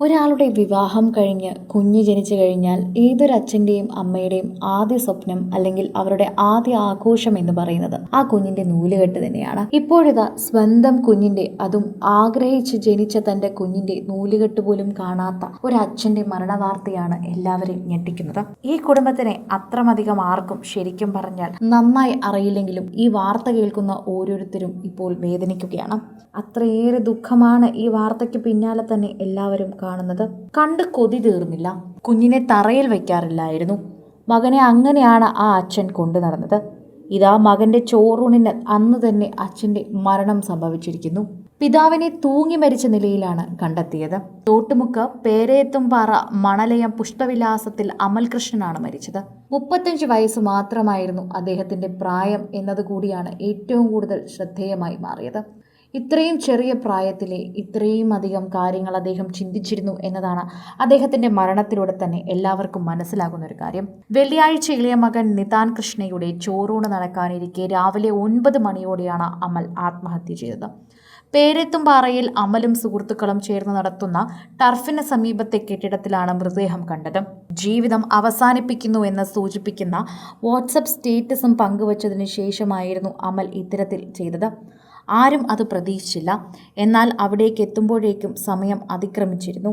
ഒരാളുടെ വിവാഹം കഴിഞ്ഞ് കുഞ്ഞ് ജനിച്ചു കഴിഞ്ഞാൽ ഏതൊരു അച്ഛന്റെയും അമ്മയുടെയും ആദ്യ സ്വപ്നം അല്ലെങ്കിൽ അവരുടെ ആദ്യ ആഘോഷം എന്ന് പറയുന്നത് ആ കുഞ്ഞിന്റെ നൂലുകെട്ട് തന്നെയാണ്. ഇപ്പോഴിതാ സ്വന്തം കുഞ്ഞിന്റെ അതും ആഗ്രഹിച്ച് ജനിച്ച തന്റെ കുഞ്ഞിന്റെ നൂലുകെട്ട് പോലും കാണാത്ത ഒരു അച്ഛന്റെ മരണവാർത്തയാണ് എല്ലാവരെയും ഞെട്ടിക്കുന്നത്. ഈ കുടുംബത്തിനെ അത്രമധികം ആർക്കും ശരിക്കും പറഞ്ഞാൽ നന്നായി അറിയില്ലെങ്കിലും ഈ വാർത്ത കേൾക്കുന്ന ഓരോരുത്തരും ഇപ്പോൾ വേദനിക്കുകയാണ്. അത്രയേറെ ദുഃഖമാണ് ഈ വാർത്തയ്ക്ക് പിന്നാലെ തന്നെ എല്ലാവരും കാണുന്നത്. കണ്ട് കൊതി തീർന്നില്ല. കുഞ്ഞിനെ തറയിൽ വയ്ക്കാറില്ലായിരുന്നു. മകനെ അങ്ങനെയാണ് ആ അച്ഛൻ കൊണ്ടു നടന്നത്. ഇതാ മകന്റെ ചോറൂണിന് അന്ന് തന്നെ അച്ഛന്റെ മരണം സംഭവിച്ചിരിക്കുന്നു. പിതാവിനെ തൂങ്ങി മരിച്ച നിലയിലാണ് കണ്ടെത്തിയത്. തോട്ടുമുക്ക് പേരേത്തുംപാറ മണലയം പുഷ്പവിലാസത്തിൽ അമൽകൃഷ്ണനാണ് മരിച്ചത്. മുപ്പത്തഞ്ച് വയസ്സ് മാത്രമായിരുന്നു അദ്ദേഹത്തിന്റെ പ്രായം എന്നതുകൂടിയാണ് ഏറ്റവും കൂടുതൽ ശ്രദ്ധേയമായി മാറിയത്. ഇത്രയും ചെറിയ പ്രായത്തിലെ ഇത്രയും അധികം കാര്യങ്ങൾ അദ്ദേഹം ചിന്തിച്ചിരുന്നു എന്നതാണ് അദ്ദേഹത്തിന്റെ മരണത്തിലൂടെ തന്നെ എല്ലാവർക്കും മനസ്സിലാകുന്ന ഒരു കാര്യം. വെള്ളിയാഴ്ച ഇളയ മകൻ നിതാൻ കൃഷ്ണയുടെ ചോറൂണ് നടക്കാനിരിക്കെ രാവിലെ ഒൻപത് മണിയോടെയാണ് അമൽ ആത്മഹത്യ ചെയ്തത്. പേരെത്തുംപാറയിൽ അമലും സുഹൃത്തുക്കളും ചേർന്ന് നടത്തുന്ന ടർഫിന് സമീപത്തെ കെട്ടിടത്തിലാണ് മൃതദേഹം കണ്ടത്. ജീവിതം അവസാനിപ്പിക്കുന്നു എന്ന് സൂചിപ്പിക്കുന്ന വാട്സപ്പ് സ്റ്റേറ്റസും പങ്കുവച്ചതിന് ശേഷമായിരുന്നു അമൽ ഇത്തരത്തിൽ ചെയ്തത്. ആരും അത് പ്രതീക്ഷിച്ചില്ല. എന്നാൽ അവിടേക്ക് എത്തുമ്പോഴേക്കും സമയം അതിക്രമിച്ചിരുന്നു.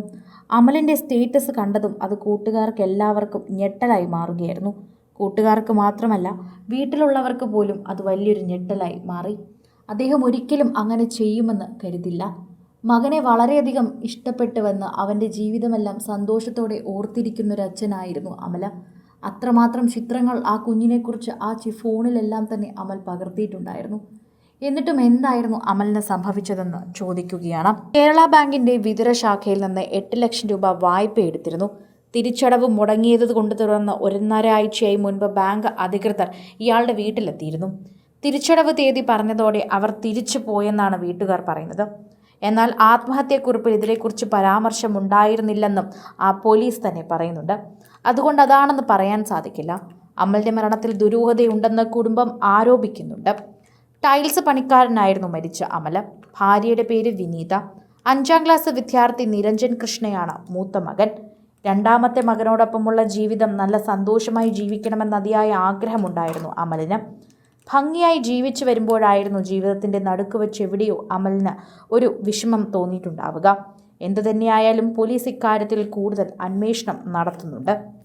അമലിന്റെ സ്റ്റേറ്റസ് കണ്ടതും അത് കൂട്ടുകാർക്ക് എല്ലാവർക്കും ഞെട്ടലായി മാറുകയായിരുന്നു. കൂട്ടുകാർക്ക് മാത്രമല്ല വീട്ടിലുള്ളവർക്ക് പോലും അത് വലിയൊരു ഞെട്ടലായി മാറി. അദ്ദേഹം ഒരിക്കലും അങ്ങനെ ചെയ്യുമെന്ന് കരുതില്ല. മകനെ വളരെയധികം ഇഷ്ടപ്പെട്ടുവെന്ന് അവന്റെ ജീവിതമെല്ലാം സന്തോഷത്തോടെ ഓർത്തിരിക്കുന്ന ഒരു അച്ഛനായിരുന്നു അമല. അത്രമാത്രം ചിത്രങ്ങൾ ആ കുഞ്ഞിനെക്കുറിച്ച് ആ ചി ഫോണിലെല്ലാം തന്നെ അമൽ പകർത്തിയിട്ടുണ്ടായിരുന്നു. എന്നിട്ടും എന്തായിരുന്നു അമലിന് സംഭവിച്ചതെന്ന് ചോദിക്കുകയാണ്. കേരള ബാങ്കിന്റെ വിതുര ശാഖയിൽ നിന്ന് എട്ട് ലക്ഷം രൂപ വായ്പ എടുത്തിരുന്നു. തിരിച്ചടവ് മുടങ്ങിയത് കൊണ്ട് തുടർന്ന് ഒന്നര ആഴ്ചയായി മുൻപ് ബാങ്ക് അധികൃതർ ഇയാളുടെ വീട്ടിലെത്തിയിരുന്നു. തിരിച്ചടവ് തീയതി പറഞ്ഞതോടെ അവർ തിരിച്ചു പോയെന്നാണ് വീട്ടുകാർ പറയുന്നത്. എന്നാൽ ആത്മഹത്യക്കുറിപ്പിൽ ഇതിനെക്കുറിച്ച് പരാമർശം ഉണ്ടായിരുന്നില്ലെന്നും ആ പോലീസ് തന്നെ പറയുന്നുണ്ട്. അതുകൊണ്ട് അതാണെന്ന് പറയാൻ സാധിക്കില്ല. അമലിന്റെ മരണത്തിൽ ദുരൂഹതയുണ്ടെന്ന് കുടുംബം ആരോപിക്കുന്നുണ്ട്. ടൈൽസ് പണിക്കാരനായിരുന്നു മരിച്ച അമല. ഭാര്യയുടെ പേര് വിനീത. അഞ്ചാം ക്ലാസ് വിദ്യാർത്ഥി നിരഞ്ജൻ കൃഷ്ണയാണ് മൂത്ത മകൻ. രണ്ടാമത്തെ മകനോടൊപ്പമുള്ള ജീവിതം നല്ല സന്തോഷമായി ജീവിക്കണമെന്ന അതിയായ ആഗ്രഹമുണ്ടായിരുന്നു അമലിന്. ഭംഗിയായി ജീവിച്ചു വരുമ്പോഴായിരുന്നു ജീവിതത്തിന്റെ നടുക്ക് വെച്ച് എവിടെയോ അമലിന് ഒരു വിഷമം തോന്നിയിട്ടുണ്ടാവുക. എന്തു തന്നെയായാലും പോലീസ് ഇക്കാര്യത്തിൽ കൂടുതൽ അന്വേഷണം നടത്തുന്നുണ്ട്.